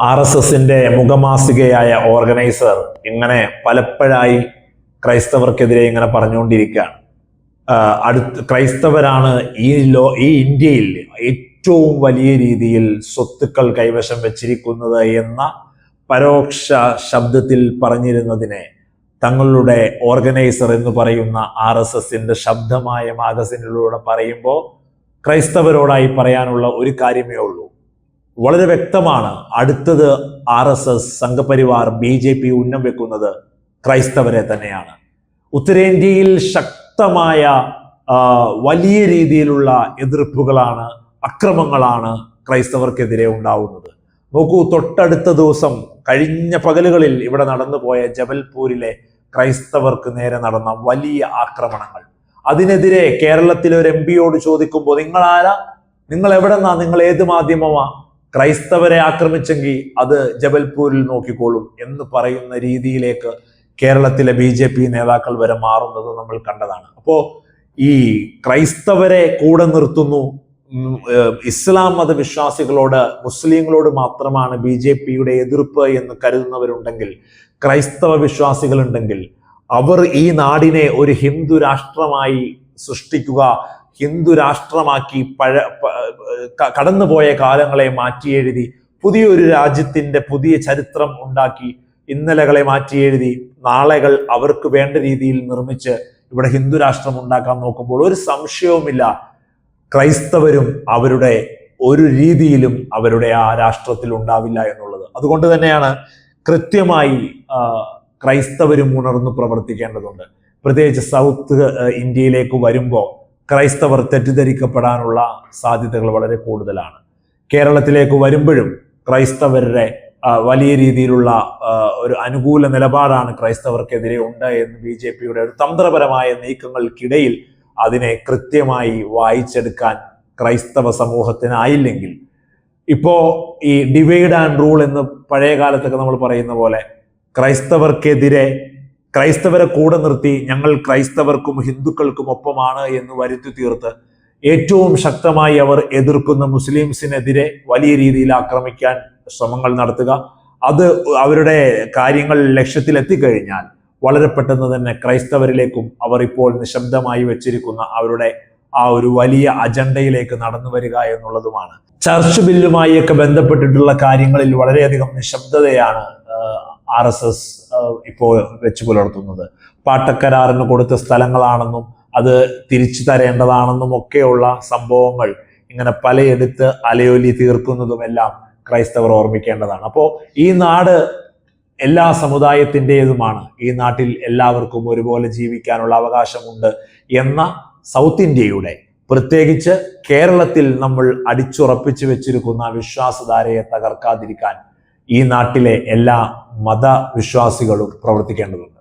R S എസിന്റെ മുഖമാസികയായ organiser ഇങ്ങനെ പലപ്പോഴായി ക്രൈസ്തവർക്കെതിരെ ഇങ്ങനെ പറഞ്ഞുകൊണ്ടിരിക്കുകയാണ്. അടുത്ത് ക്രൈസ്തവരാണ് ഈ ലോ ഈ ഇന്ത്യയിൽ ഏറ്റവും വലിയ രീതിയിൽ സ്വത്തുക്കൾ കൈവശം വെച്ചിരിക്കുന്നത് എന്ന പരോക്ഷ ശബ്ദത്തിൽ പറഞ്ഞിരുന്നതിനെ തങ്ങളുടെ ഓർഗനൈസർ എന്ന് പറയുന്ന ആർ എസ് എസിന്റെ ശബ്ദമായ മാഗസിനിലൂടെ പറയുമ്പോൾ ക്രൈസ്തവരോടായി പറയാനുള്ള ഒരു കാര്യമേ ഉള്ളൂ. വളരെ വ്യക്തമാണ്. അടുത്തത് R S S Sangh Parivar B J P ഉന്നം വെക്കുന്നത് ക്രൈസ്തവരെ തന്നെയാണ്. ഉത്തരേന്ത്യയിൽ ശക്തമായ വലിയ രീതിയിലുള്ള എതിർപ്പുകളാണ് അക്രമങ്ങളാണ് ക്രൈസ്തവർക്കെതിരെ ഉണ്ടാവുന്നത്. നോക്കൂ തൊട്ടടുത്ത ദിവസം കഴിഞ്ഞ പകലുകളിൽ ഇവിടെ നടന്നുപോയ ജബൽപൂരിലെ ക്രൈസ്തവർക്ക് നേരെ നടന്ന വലിയ ആക്രമണങ്ങൾ. അതിനെതിരെ കേരളത്തിലെ ഒരു എം പിയോട് ചോദിക്കുമ്പോൾ നിങ്ങൾ ആരാ നിങ്ങൾ എവിടെന്നാ നിങ്ങൾ ഏത് മാധ്യമമാ? ക്രൈസ്തവരെ ആക്രമിച്ചെങ്കിൽ അത് ജബൽപൂരിൽ നോക്കിക്കോളും എന്ന് പറയുന്ന രീതിയിലേക്ക് കേരളത്തിലെ ബി ജെ പി നേതാക്കൾ വരെ മാറുന്നത് നമ്മൾ കണ്ടതാണ്. അപ്പോൾ ഈ ക്രൈസ്തവരെ കൂടെ നിർത്തുന്നു ഇസ്ലാം മതവിശ്വാസികളോട് മുസ്ലിങ്ങളോട് മാത്രമാണ് ബി ജെ പിയുടെ എതിർപ്പ് എന്ന് കരുതുന്നവരുണ്ടെങ്കിൽ ക്രൈസ്തവ വിശ്വാസികളുണ്ടെങ്കിൽ അവർ ഈ നാടിനെ ഒരു ഹിന്ദു രാഷ്ട്രമായി സൃഷ്ടിക്കുക ഹിന്ദു രാഷ്ട്രമാക്കി പഴ കടന്നുപോയ കാലങ്ങളെ മാറ്റി എഴുതി പുതിയൊരു രാജ്യത്തിന്റെ പുതിയ ചരിത്രം ഉണ്ടാക്കി ഇന്നലകളെ മാറ്റി എഴുതി നാളെകൾ അവർക്ക് വേണ്ട രീതിയിൽ നിർമ്മിച്ച് ഇവിടെ ഹിന്ദു രാഷ്ട്രം ഉണ്ടാക്കാൻ നോക്കുമ്പോൾ ഒരു സംശയവുമില്ല. ക്രൈസ്തവരും അവരുടെ ഒരു രീതിയിലും അവരുടെ ആ രാഷ്ട്രത്തിൽ ഉണ്ടാവില്ല എന്നുള്ളത്. അതുകൊണ്ട് തന്നെയാണ് കൃത്യമായി ക്രൈസ്തവരും ഉണർന്നു പ്രവർത്തിക്കേണ്ടതുണ്ട്. പ്രത്യേകിച്ച് സൗത്ത് ഇന്ത്യയിലേക്ക് വരുമ്പോൾ ക്രൈസ്തവർ തെറ്റിദ്ധരിക്കപ്പെടാനുള്ള സാധ്യതകൾ വളരെ കൂടുതലാണ്. കേരളത്തിലേക്ക് വരുമ്പോഴും ക്രൈസ്തവരുടെ വലിയ രീതിയിലുള്ള ഒരു അനുകൂല നിലപാടാണ് ക്രൈസ്തവർക്കെതിരെ ഉണ്ട് എന്ന് ബി ജെ പിയുടെ ഒരു തന്ത്രപരമായ നീക്കങ്ങൾക്കിടയിൽ അതിനെ കൃത്യമായി വായിച്ചെടുക്കാൻ ക്രൈസ്തവ സമൂഹത്തിനായില്ലെങ്കിൽ ഇപ്പോ ഈ ഡിവൈഡ് ആൻഡ് റൂൾ എന്ന് പഴയ കാലത്തൊക്കെ നമ്മൾ പറയുന്ന പോലെ ക്രൈസ്തവർക്കെതിരെ ക്രൈസ്തവരെ കൂടെ നിർത്തി ഞങ്ങൾ ക്രൈസ്തവർക്കും ഹിന്ദുക്കൾക്കും ഒപ്പമാണ് എന്ന് വരുത്തി തീർത്ത് ഏറ്റവും ശക്തമായി അവർ എതിർക്കുന്ന മുസ്ലിംസിനെതിരെ വലിയ രീതിയിൽ ആക്രമിക്കാൻ ശ്രമങ്ങൾ നടത്തുക. അത് അവരുടെ കാര്യങ്ങൾ ലക്ഷ്യത്തിൽ എത്തിക്കഴിഞ്ഞാൽ വളരെ പെട്ടെന്ന് തന്നെ ക്രൈസ്തവരിലേക്കും അവർ ഇപ്പോൾ നിശബ്ദമായി വെച്ചിരിക്കുന്ന അവരുടെ ആ ഒരു വലിയ അജണ്ടയിലേക്ക് നടന്നു വരിക എന്നുള്ളതുമാണ്. ചർച്ച് ബില്ലുമായി ഒക്കെ ബന്ധപ്പെട്ടിട്ടുള്ള കാര്യങ്ങളിൽ വളരെയധികം നിശബ്ദതയാണ് ആർ എസ് എസ് ഇപ്പോൾ വെച്ച് പുലർത്തുന്നത്. പാട്ടക്കരാറിന് കൊടുത്ത സ്ഥലങ്ങളാണെന്നും അത് തിരിച്ചു തരേണ്ടതാണെന്നും ഒക്കെയുള്ള സംഭവങ്ങൾ ഇങ്ങനെ പലയിടത്ത് അലയൊലി തീർക്കുന്നതുമെല്ലാം ക്രൈസ്തവർ ഓർമ്മിക്കേണ്ടതാണ്. അപ്പോൾ ഈ നാട് എല്ലാ സമുദായത്തിന്റെതുമാണ്. ഈ നാട്ടിൽ എല്ലാവർക്കും ഒരുപോലെ ജീവിക്കാനുള്ള അവകാശമുണ്ട് എന്ന സൗത്ത് ഇന്ത്യയുടെ പ്രത്യേകിച്ച് കേരളത്തിൽ നമ്മൾ അടിച്ചുറപ്പിച്ചു വെച്ചിരിക്കുന്ന വിശ്വാസധാരയെ തകർക്കാതിരിക്കാൻ ഈ നാട്ടിലെ എല്ലാ മതവിശ്വാസികളും പ്രവർത്തിക്കേണ്ടതുണ്ട്.